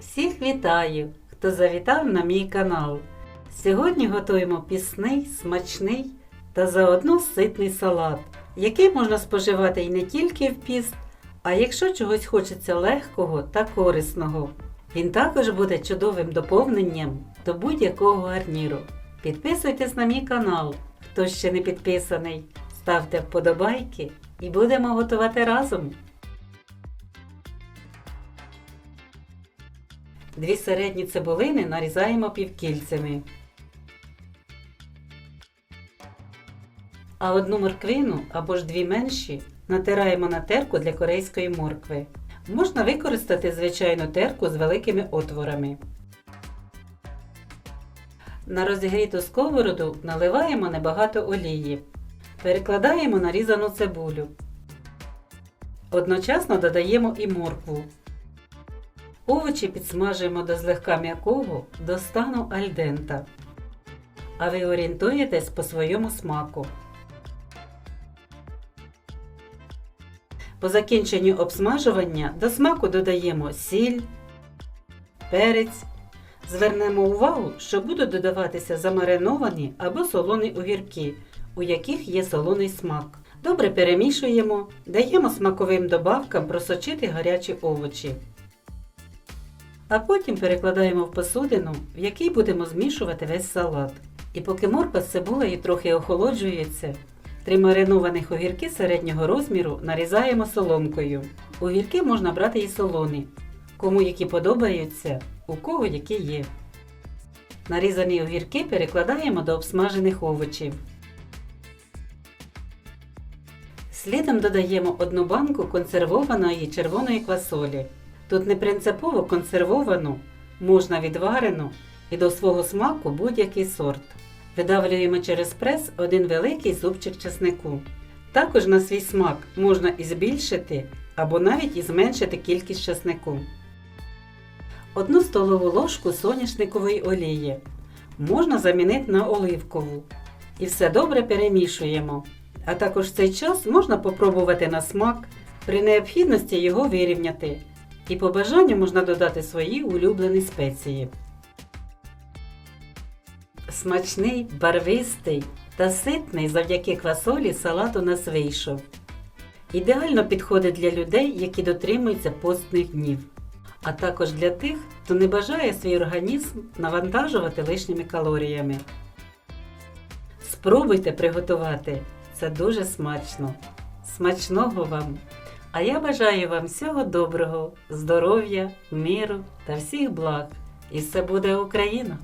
Всіх вітаю, хто завітав на мій канал. Сьогодні готуємо пісний, смачний та заодно ситний салат, який можна споживати і не тільки в піст, а якщо чогось хочеться легкого та корисного. Він також буде чудовим доповненням до будь-якого гарніру. Підписуйтесь на мій канал, хто ще не підписаний, ставте вподобайки і будемо готувати разом. Дві середні цибулини нарізаємо півкільцями. А одну морквину або ж дві менші натираємо на терку для корейської моркви. Можна використати звичайну терку з великими отворами. На розігріту сковороду наливаємо небагато олії. Перекладаємо нарізану цибулю. Одночасно додаємо і моркву. Овочі підсмажуємо до злегка м'якого до стану альдента. А ви орієнтуєтесь по своєму смаку. По закінченню обсмажування до смаку додаємо сіль, перець. Звернемо увагу, що будуть додаватися замариновані або солоні огірки, у яких є солоний смак. Добре перемішуємо, даємо смаковим добавкам просочити гарячі овочі. А потім перекладаємо в посудину, в якій будемо змішувати весь салат. І поки морква з цибулею трохи охолоджується, три маринованих огірки середнього розміру нарізаємо соломкою. Огірки можна брати і солоні, кому які подобаються, у кого які є. Нарізані огірки перекладаємо до обсмажених овочів. Слідом додаємо одну банку консервованої червоної квасолі. Тут не принципово консервовану, можна відварену і до свого смаку будь-який сорт. Видавлюємо через прес один великий зубчик чеснику. Також на свій смак можна і збільшити або навіть і зменшити кількість чеснику. Одну столову ложку соняшникової олії можна замінити на оливкову. І все добре перемішуємо. А також в цей час можна попробувати на смак, при необхідності його вирівняти. І по бажанню можна додати свої улюблені спеції. Смачний, барвистий та ситний завдяки квасолі салат у нас вийшов. Ідеально підходить для людей, які дотримуються постних днів, а також для тих, хто не бажає свій організм навантажувати лишніми калоріями. Спробуйте приготувати, це дуже смачно. Смачного вам! А я бажаю вам всього доброго, здоров'я, миру та всіх благ. І все буде Україна!